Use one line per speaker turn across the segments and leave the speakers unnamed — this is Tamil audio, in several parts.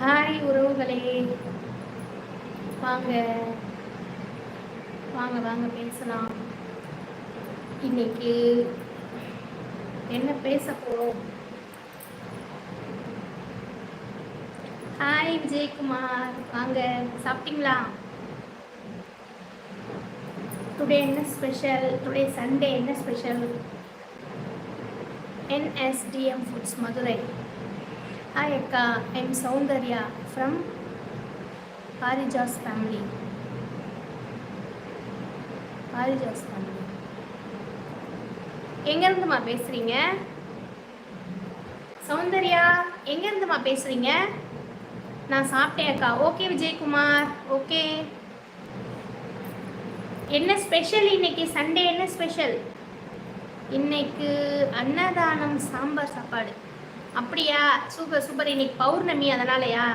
ஹாய் உறவுகளே. வாங்க. வாங்க வாங்க பேசலாம். இன்னைக்கு என்ன பேச போறோம்? ஹாய் விஜயகுமார். வாங்க சாப்பிட்டீங்களா? டுடே என்ன ஸ்பெஷல் டுடே சண்டே என்ன special NSTM foods Madurai. Hi அக்கா I'm Soundarya from Parijas family Parijas family எங்கேருந்துமா பேசுகிறீங்க சௌந்தர்யா எங்கேருந்துமா பேசுகிறீங்க நான் சாப்பிட்டேன் அக்கா. ஓகே விஜயகுமார். ஓகே என்ன ஸ்பெஷல் இன்னைக்கு சண்டே என்ன ஸ்பெஷல் இன்னைக்கு அன்னதானம் சாம்பார் சாப்பாடு. அப்படியா? Super super. இன்னைக்கு பௌர்ணமி அதனாலயா?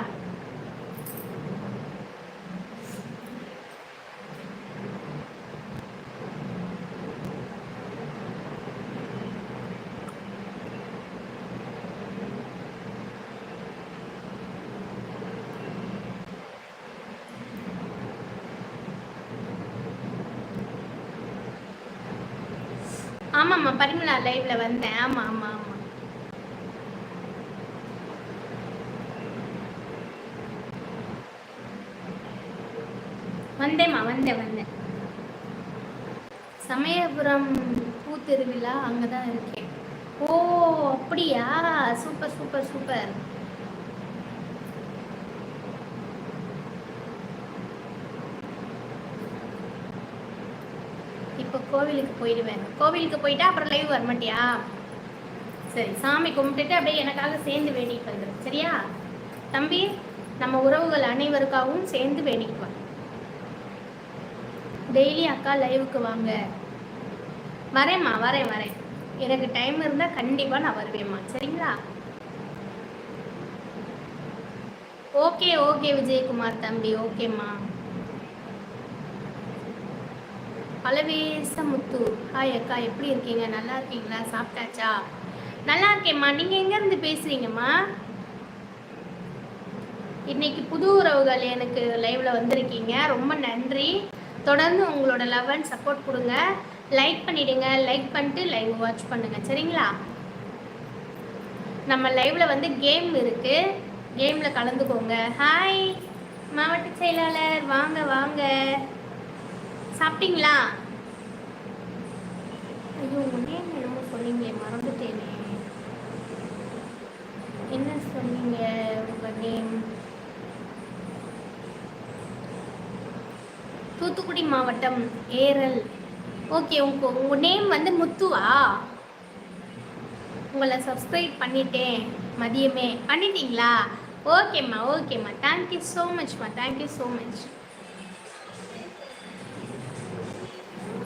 ஆமாம்மா பரிமலா லைவ்ல வந்தேன். ஆமாம் ஆமாம் ஆமாம் வந்தேம்மா வந்தேன் வந்தேன் சமயபுரம் பூத்திருவிழா அங்கே தான் இருக்கேன் ஓ அப்படியா? Super super super. இப்போ கோவிலுக்கு போயிடுவேன். கோவிலுக்கு போயிட்டா அப்புறம் லைவ் வர மாட்டியா? சரி சாமி கும்பிட்டுட்டு அப்படியே எனக்காக சேர்ந்து வேண்டிட்டு வந்துடும் சரியா? தம்பி நம்ம உறவுகள் அனைவருக்காகவும் சேர்ந்து வேண்டிட்டு வா. டெய்லி அக்கா லைவுக்கு வாங்க. வரேம்மா வரேன் வரேன். எனக்கு டைம் இருந்தால் கண்டிப்பாக நான் வருவேம்மா. சரிங்களா? ஓகே ஓகே விஜயகுமார் தம்பி ஓகேம்மா பலவேச முத்து. ஹாய் அக்கா எப்படி இருக்கீங்க? நல்லா இருக்கீங்களா? சாப்பிட்டாச்சா? நல்லா இருக்கேம்மா. நீங்கள் எங்கேருந்து பேசுகிறீங்கம்மா இன்னைக்கு புது உறவுகள் எனக்கு லைவில் வந்திருக்கீங்க. ரொம்ப நன்றி. தொடர்ந்து உங்களோட லவ் அண்ட் சப்போர்ட் கொடுங்க. லைக் பண்ணிடுங்க. லைக் பண்ணிட்டு லைவ் வாட்ச் பண்ணுங்க. சரிங்களா? நம்ம லைவ்ல வந்து கேம் இருக்கு. கேம்ல கலந்துக்கோங்க. ஹாய் மாவட்ட செயலாளர். வாங்க வாங்க. சாப்பிட்டீங்களா? ஐயோ உடனே நேம் என்னமோ சொன்னீங்களே. மறந்துட்டேனே. என்ன சொன்னீங்க? உங்க நேம் தூத்துக்குடி மாவட்டம் ஏரல். ஓகே உங்க உங்க நேம் வந்து முத்துவா? உங்களை சப்ஸ்கிரைப் பண்ணிட்டேன் மதியமே. பண்ணிட்டீங்களா? ஓகேம்மா ஓகேம்மா தேங்க்யூ ஸோ மச்மா தேங்க்யூ ஸோ மச்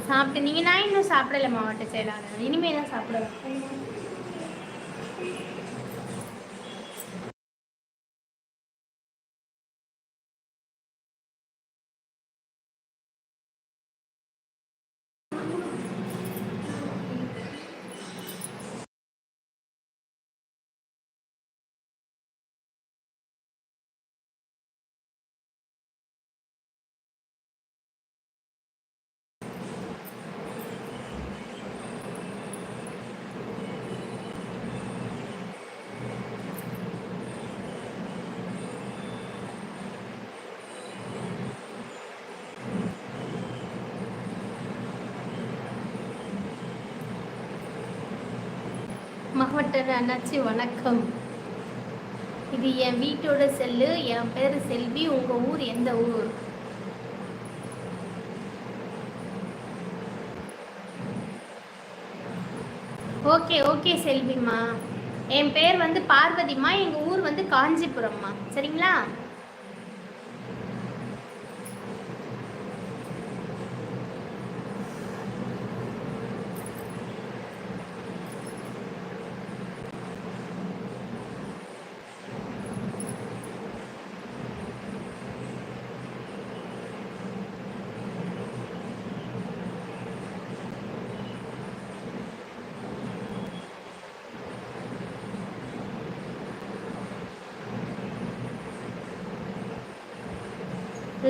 சாப்பிட்டு நீங்கள் நான் இன்னும் சாப்பிடலை மாவட்ட செயலாளர். இனிமேல் தான் சாப்பிடுவேன் மாவட்ட அண்ணாச்சி வணக்கம். இது என் வீட்டோட செல்லு என் பேர் செல்வி உங்கள் ஊர் எந்த ஊர்? Okay okay செல்விம்மா. என் பேர் வந்து பார்வதிம்மா எங்கள் ஊர் வந்து காஞ்சிபுரம்மா. சரிங்களா?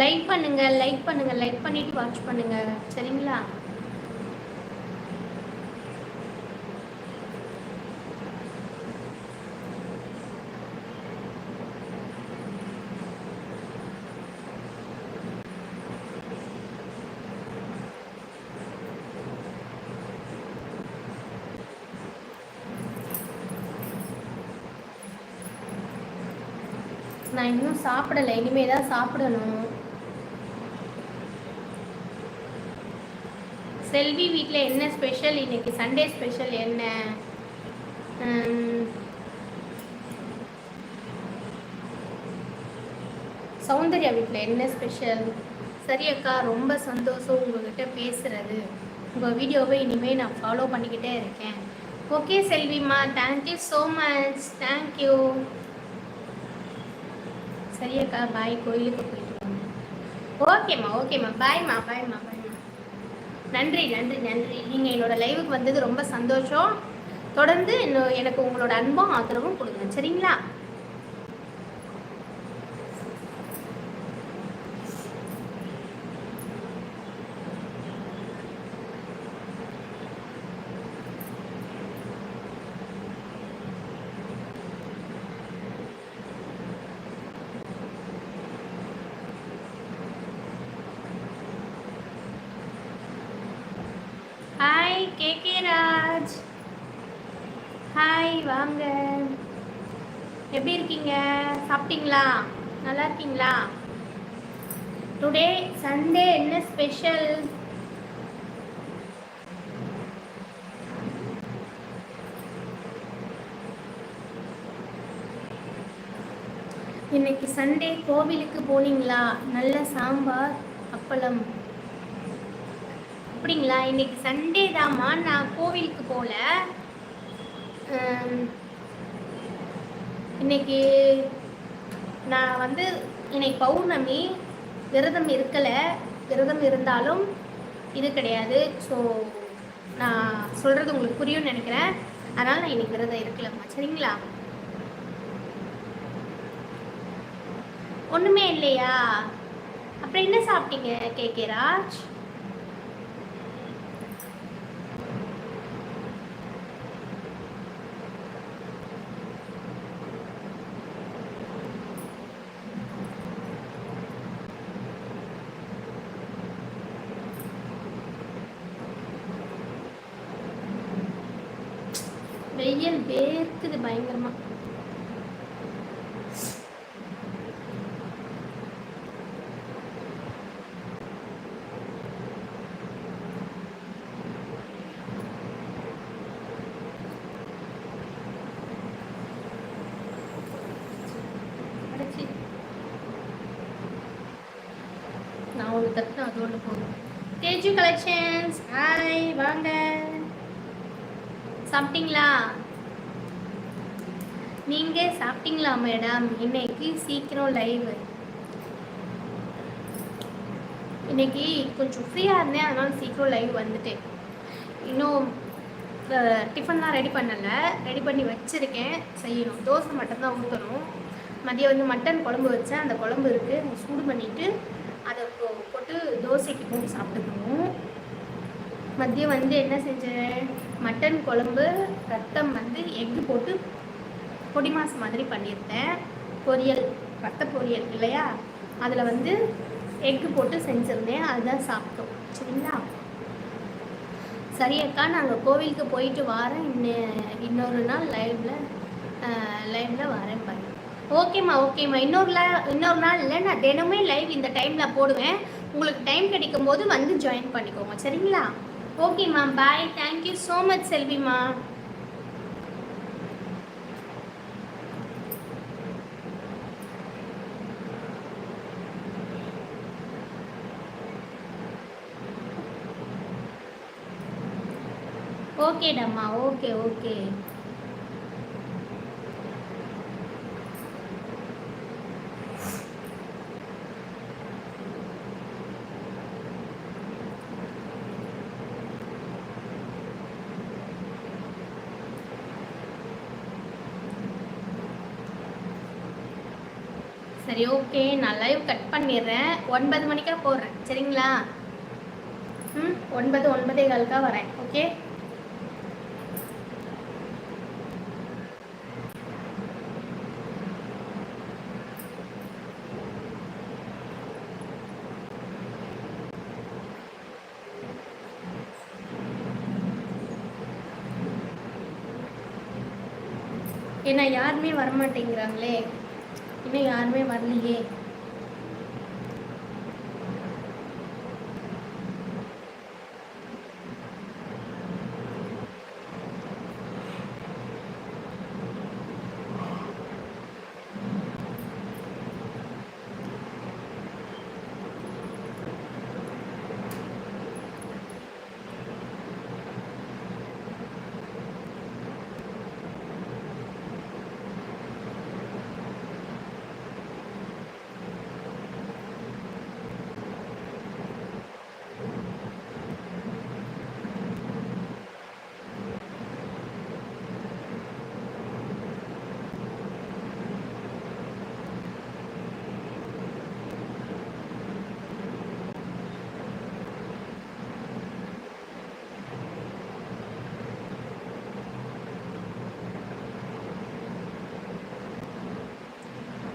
லைக் பண்ணுங்க லைக் பண்ணுங்க லைக் பண்ணிட்டு வாட்ச் பண்ணுங்க. சரிங்களா? நான் இன்னும் சாப்பிடலை. இனிமே தான் சாப்பிடணும். செல்வி வீட்டில் என்ன ஸ்பெஷல் இன்னைக்கு சண்டே ஸ்பெஷல் என்ன? சௌந்தர்யா வீட்டில் என்ன ஸ்பெஷல் சரி அக்கா ரொம்ப சந்தோஷம் உங்ககிட்ட பேசுறது. உங்கள் வீடியோவை இனிமேல் நான் ஃபாலோ பண்ணிக்கிட்டே இருக்கேன். Okay செல்விம்மா thank you so much thank you சரி அக்கா பாய் கோயிலுக்கு போயிட்டு வாங்க. ஓகேம்மா ஓகேம்மா பாய்மா பாய்மா பாய்மா நன்றி நன்றி நன்றி. நீங்கள் என்னோட லைவுக்கு வந்தது ரொம்ப சந்தோஷம். தொடர்ந்து இன்னும் எனக்கு உங்களோட அன்பும் ஆதரவும் கொடுங்க. சரிங்களா hi K K Raj. Hi வாங்க. எப்படி இருக்கீங்க? சாப்பிட்டீங்களா? நல்லா இருக்கீங்களா? டுடே சண்டே என்ன ஸ்பெஷல் இன்னைக்கு சண்டே கோவிலுக்கு போனீங்களா? நல்ல சாம்பார் அப்பளம். அப்படிங்களா? இன்னைக்கு சண்டே தாம்மா. நான் கோவிலுக்கு போகல இன்னைக்கு நான் வந்து இன்னைக்கு பௌர்ணமி. விரதம் இருக்கலை. விரதம் இருந்தாலும் இது கிடையாது. ஸோ நான் சொல்கிறது உங்களுக்கு புரியும்னு நினைக்கிறேன். அதனால் நான் இன்னைக்கு விரதம் இருக்கலம்மா. சரிங்களா? ஒன்றுமே இல்லையா? அப்புறம் என்ன சாப்பிட்டீங்க கே கே ராஜ்? வெயில் வேர்க்குது பயங்கரமா. அடச்சி. நான் ஒன்று தட்டினா அது ஒன்று போதும். தேஜு கலெக்ஷன்ஸ் ஹாய் வாங்க. சாப்பிட்டீங்களா? நீங்க சாப்பிட்டீங்களா மேடம்? இன்னைக்கு சீக்கிரம் லைவ் இன்னைக்கு கொஞ்சம் ஃப்ரீயாக இருந்தேன் அதனால சீக்கிரம் லைவ் வந்துட்டேன். இன்னும் டிஃபன்லாம் ரெடி பண்ணலை. ரெடி பண்ணி வச்சுருக்கேன். செய்யணும். தோசை மட்டும்தான் ஊற்றணும் மதியம் வந்து மட்டன் குழம்பு வச்சேன். அந்த குழம்பு இருக்குது சூடு பண்ணிவிட்டு அதை போட்டு தோசைக்கு போட்டு சாப்பிட்டுக்கணும். மதியம் வந்து என்ன செஞ்சேன்? மட்டன் குழம்பு ரத்தம் வந்து எக்கு போட்டு பொடி மாஸ் மாதிரி பண்ணியிருந்தேன் பொரியல் ரத்த பொரியல் இல்லையா? அதில் வந்து எக்கு போட்டு செஞ்சுருந்தேன். அதுதான் சாப்பிட்டோம். சரிங்களா? சரி அக்கா நாங்கள் கோவிலுக்கு போயிட்டு வரேன். இன்ன இன்னொரு நாள் லைவில் லைவில் வரேன் பாரு. ஓகேம்மா ஓகேம்மா இன்னொரு இன்னொரு நாள் இல்லை நான் தினமே லைவ் இந்த டைமில் போடுவேன். உங்களுக்கு டைம் கிடைக்கும் போது வந்து ஜாயின் பண்ணிக்கோங்க. சரிங்களா? ஓகேம்மா bye thank you so much செல்விம்மா okay ஓகேடாம்மா ஓகே ஓகே சரி ஓகே நான் லைவ் கட் பண்ணிடுறேன். ஒன்பது மணிக்கா போடுறேன். சரிங்களா? ம் ஒன்பது ஒன்பதே காலுக்காக வரேன். ஓகே ஏன்னா யாருமே வரமாட்டேங்கிறாங்களே. இன்னும் யாருமே வரலையே.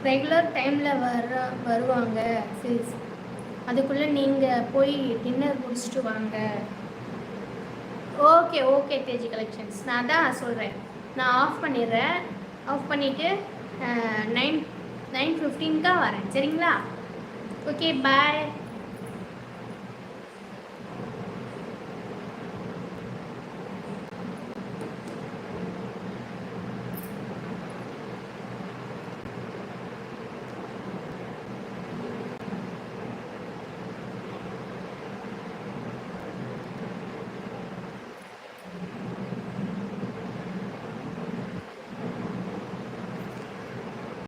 ரெகுலர் டைமில் வர வருவாங்க சிஸ் அதுக்குள்ளே நீங்கள் போய் டின்னர் முடிச்சுட்டு வாங்க. ஓகே ஓகே தேஜி கலெக்ஷன்ஸ் நான் தான் சொல்கிறேன் நான் ஆஃப் பண்ணிடுறேன். ஆஃப் பண்ணிவிட்டு நைன் நைன் ஃபிஃப்டீன்க்காக வரேன். சரிங்களா? Okay bye